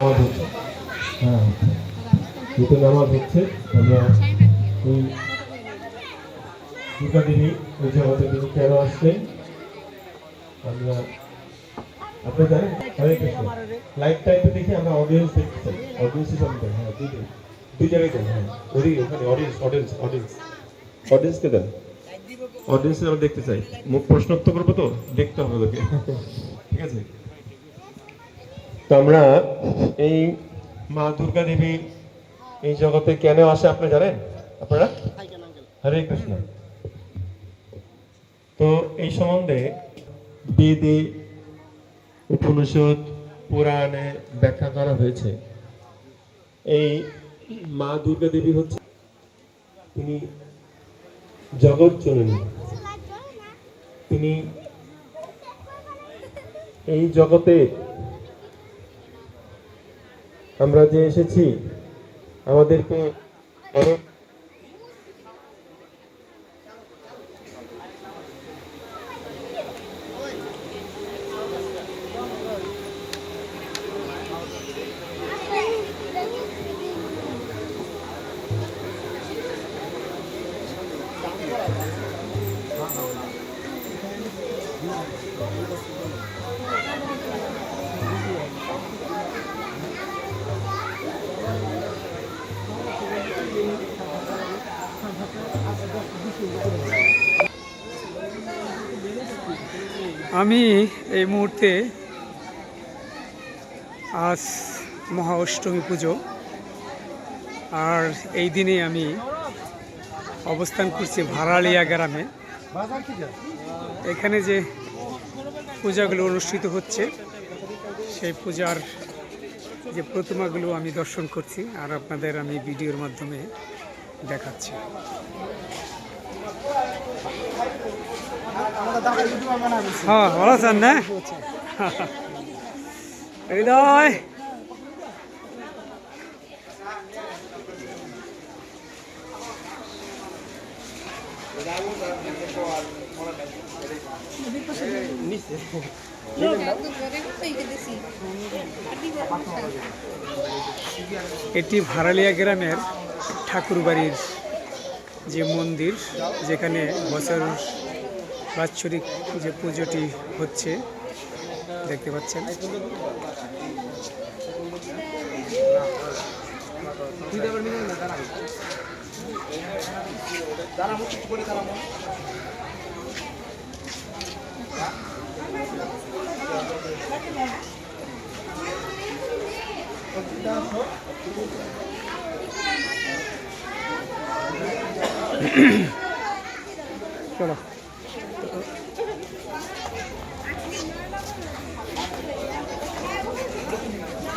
হ্যাঁ দুটো হচ্ছে আমরা এই দুর্গা দেবী ওই জগতে তিনি কেন আসলেন আমরা আপনি জানেন হরে কৃষ্ণ লাইভ টাইপে দেখি আমরা অডিয়েন্স দেখতে চাই অডিয়েন্স হিসাবে হ্যাঁ দুই দিন দুই জায়গায় দেন হ্যাঁ ওই ওখানে অডিয়েন্স অডিয়েন্স অডিয়েন্স অডিয়েন্সকে দেন অডিয়েন্স আমরা দেখতে চাই মুখ প্রশ্নোত্তর করব তো দেখতে হবে ওদেরকে ঠিক আছে তো আমরা এই মা দুর্গা দেবী এই জগতে কেন আসে আপনি জানেন? আপনারা? হরে কৃষ্ণ। তো এই সম্বন্ধে বেদে, উপনিষদ, পুরাণে ব্যাখ্যা করা হয়েছে। এই মা দুর্গা দেবী হচ্ছে তিনি জগৎ জননী। তিনি এই জগতে আমরা যে এসেছি আমাদেরকে অনেক আমি এই মুহূর্তে আজ মহা অষ্টমী পুজো। আর এই দিনে আমি অবস্থান করছি ভাড়ালিয়া গ্রামে। এখানে যে পূজাগুলো অনুষ্ঠিত হচ্ছে, সেই পূজার যে প্রতিমাগুলো আমি দর্শন করছি, আর আপনাদের আমি ভিডিওর মাধ্যমে দেখাচ্ছি। হ্যাঁ এটি ভাড়ালিয়া গ্রামের ঠাকুরবাড়ির যে মন্দির যেখানে বছর বাৎসরিক যে পুজোটি হচ্ছে দেখতে পাচ্ছেন। চলো।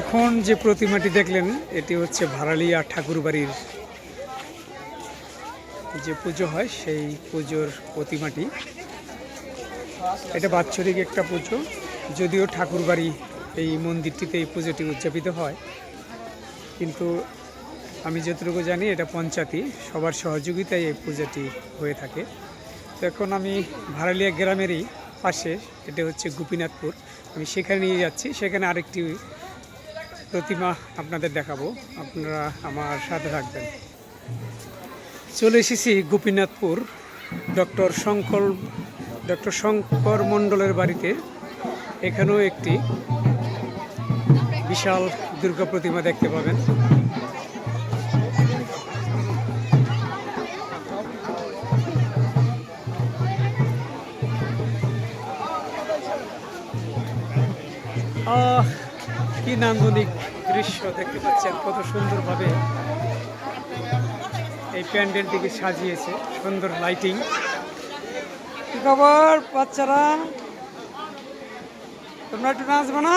এখন যে প্রতিমাটি দেখলেন, এটি হচ্ছে ভাড়ালিয়া ঠাকুরবাড়ির যে পুজো হয়, সেই পুজোর প্রতিমাটি। এটা বাৎসরিক একটা পুজো, যদিও ঠাকুরবাড়ি এই মন্দিরটিতে এই পুজোটি উদযাপিত হয়। কিন্তু আমি যতটুকু জানি, এটা পঞ্চায়েতই, সবার সহযোগিতায় এই পূজাটি হয়ে থাকে। তো এখন আমি ভাড়ালিয়া গ্রামেরই পাশে, এটা হচ্ছে গোপীনাথপুর। আমি সেখানে নিয়ে যাচ্ছি, সেখানে আরেকটি প্রতিমা আপনাদের দেখাবো। আপনারা আমার সাথে থাকবেন। চলে এসেছি গোপীনাথপুর। ডক্টর শঙ্কর ডক্টর শঙ্কর মণ্ডলের বাড়িতে। এখানেও একটি বিশাল দুর্গা প্রতিমা দেখতে পাবেন। আহ কি নান্দনিক দৃশ্য দেখতে পাচ্ছেন, কত সুন্দরভাবে এই প্যান্ডেলটিকে সাজিয়েছে, সুন্দর লাইটিং কি খবর বাচ্চারা? তোমরা একটু নাচবো না?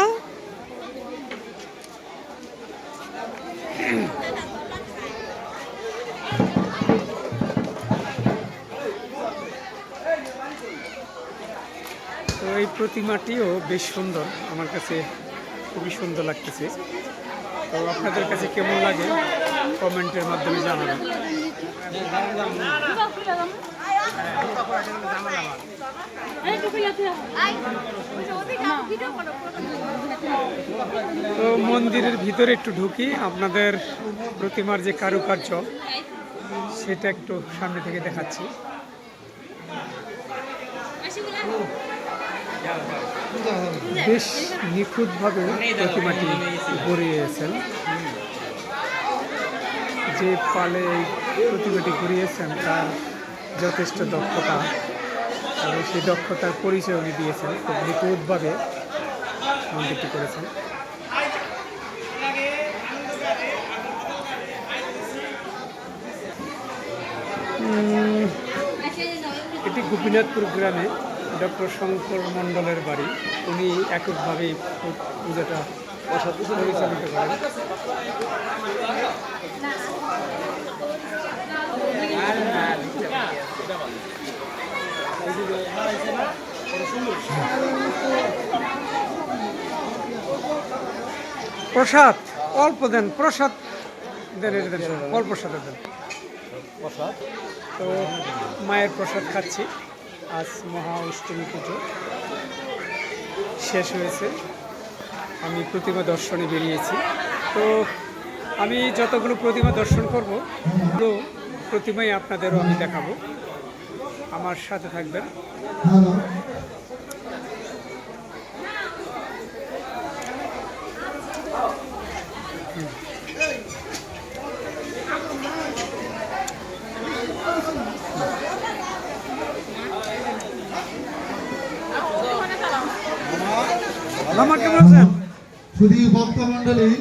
তো এই প্রতিমাটিও বেশ সুন্দর, আমার কাছে খুবই সুন্দর লাগতেছে। তো আপনাদের কাছে কেমন লাগে কমেন্টের মাধ্যমে জানাবেন। তো মন্দিরের ভিতরে একটু ঢুকি, আপনাদের প্রতিমার যে কারুকার্য, সেটা একটু সামনে থেকে দেখাচ্ছি। বেশ নিখুঁতভাবে প্রতিমাটি গড়িয়েছেন। যে পালে এই প্রতিমাটি গড়িয়েছেন, তার যথেষ্ট দক্ষতা এবং সেই দক্ষতার পরিচয় উনি দিয়েছেন। খুব নিখুঁতভাবে মন্দিরটি করেছেন। এটি গোপীনাথপুর গ্রামে ডক্টর শঙ্কর মণ্ডলের বাড়ি। উনি এককভাবেই পূজাটা পরিচালিত করেন। প্রসাদ অল্প দেন প্রসাদ দেন দেন অল্প প্রসাদ দেন। তো মায়ের প্রসাদ খাচ্ছি। আজ মহা অষ্টমী পুজো শেষ হয়েছে। আমি প্রতিমা দর্শনে বেরিয়েছি। তো আমি যতগুলো প্রতিমা দর্শন করব, তো প্রতিমাই আপনাদেরও আমি দেখাবো। আমার সাথে থাকবেন শুধু ভক্তমণ্ডলী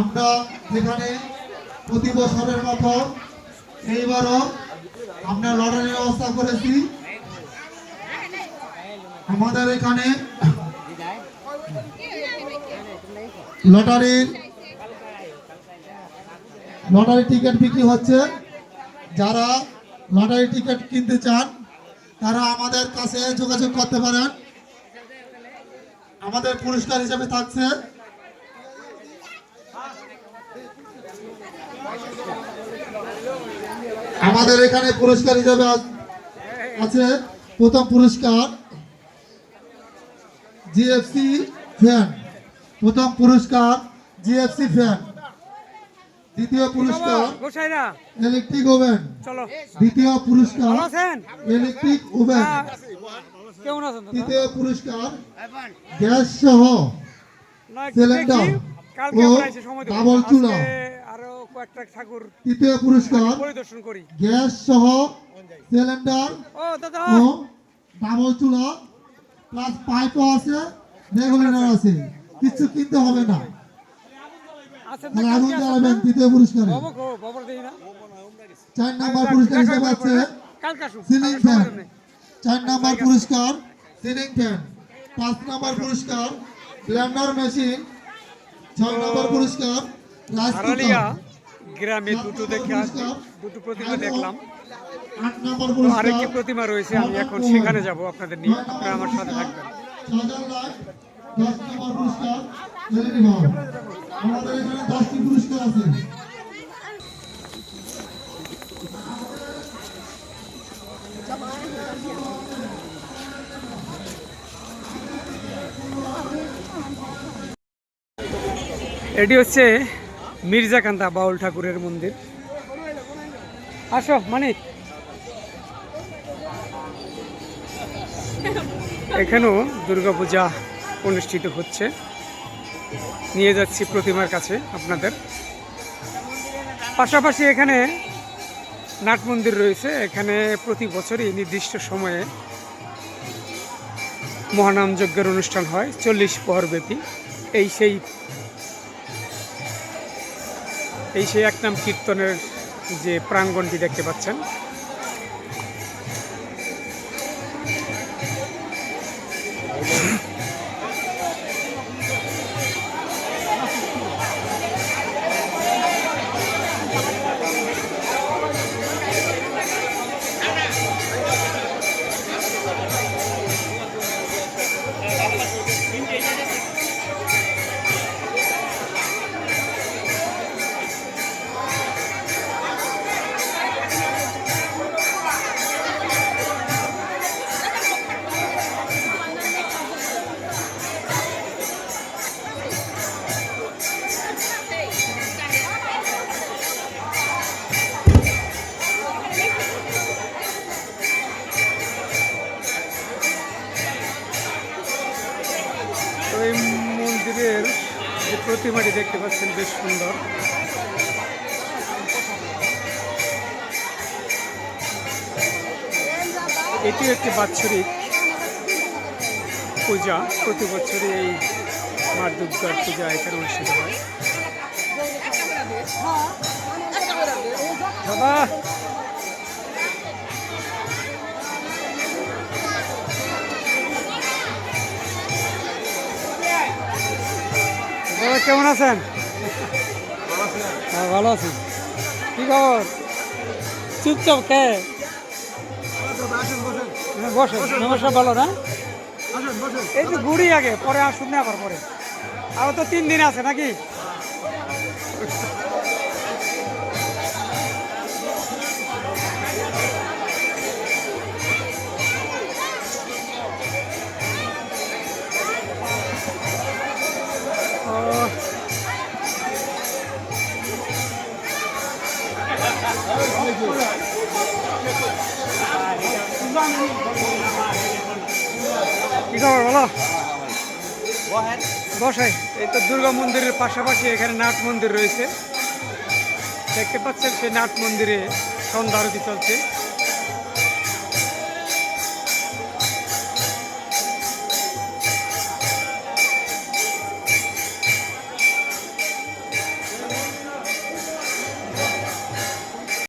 আমরা এখানে প্রতি বছরের মতো এইবারও আমরা লটারির ব্যবস্থা করেছি। আমাদের এখানে লটারির, লটারি টিকিট বিক্রি হচ্ছে। যারা লটারি টিকিট কিনতে চান, তারা আমাদের কাছে যোগাযোগ করতে পারেন। আমাদের পুরস্কার হিসেবে থাকছে। আমাদের এখানে পুরস্কার হিসেবে আছে প্রথম পুরস্কার জিএফসি ফ্যান। প্রথম পুরস্কার জিএফসি ফ্যান। দ্বিতীয় পুরস্কার ইলেকট্রিক ওভেন। দ্বিতীয় পুরস্কার ইলেকট্রিক ওভেন। তৃতীয় পুরস্কার গ্যাস সহ সিলিন্ডার ও। ডাবল চুলা। তৃতীয় পুরস্কার পরিদর্শন করি। গ্যাস সহ সিলিন্ডার ও ডাবল চুলা প্লাস পাইপও আছে রেগুলেটর আছে। কিছু কিনতে হবে না। আগুন জ্বালাবেন তৃতীয় পুরস্কারে। বাবু গো, বাবুর দেখি না। চার নাম্বার পুরস্কার হিসেবে আছে। Ceiling fan. চার নাম্বার পুরস্কার সিলিং ফ্যান। পাঁচ নাম্বার পুরস্কার ব্লেন্ডার মেশিন। ছয় নাম্বার পুরস্কার রাইস গ্রামে দুটো দেখে দুটো প্রতিমা দেখলাম। আরেকটি প্রতিমা রয়েছে আমি এখন সেখানে যাব আপনাদের নিয়ে। আপনারা আমার সাথে থাকবেন। আমাদের এখানে দশটি পুরস্কার আছে। এটি হচ্ছে মির্জাকান্দা বাউল ঠাকুরের মন্দির। আসো, মানিক। এখানেও দুর্গাপূজা অনুষ্ঠিত হচ্ছে। নিয়ে যাচ্ছি প্রতিমার কাছে আপনাদের। পাশাপাশি এখানে নাট মন্দির রয়েছে। এখানে প্রতি বছরই নির্দিষ্ট সময়ে মহানাম যজ্ঞের অনুষ্ঠান হয়, চল্লিশ ব্যাপী এই সেই এই সেই এক নাম কীর্তনের যে প্রাঙ্গণটি দেখতে পাচ্ছেন। প্রতিমাটি দেখতে পাচ্ছেন, বেশ সুন্দর। এটিও একটি বাৎসরিক পূজা। প্রতি বছরই এই মা দুর্গার পূজা এখানে অনুষ্ঠিত হয়। বাবা! দাদা কেমন আছেন? হ্যাঁ ভালো আছি। কি খবর? চুপচাপ কে? বসে নমস্কার ভালো না? এই তো ঘুরি আগে, পরে আসুন না আবার পরে। আরও তো তিন দিন আছে নাকি? বসাই এই তো দুর্গা মন্দিরের পাশাপাশি এখানে নাট মন্দির রয়েছে। দেখতে পাচ্ছেন সেই নাট মন্দিরে সন্ধ্যা আরতি চলছে।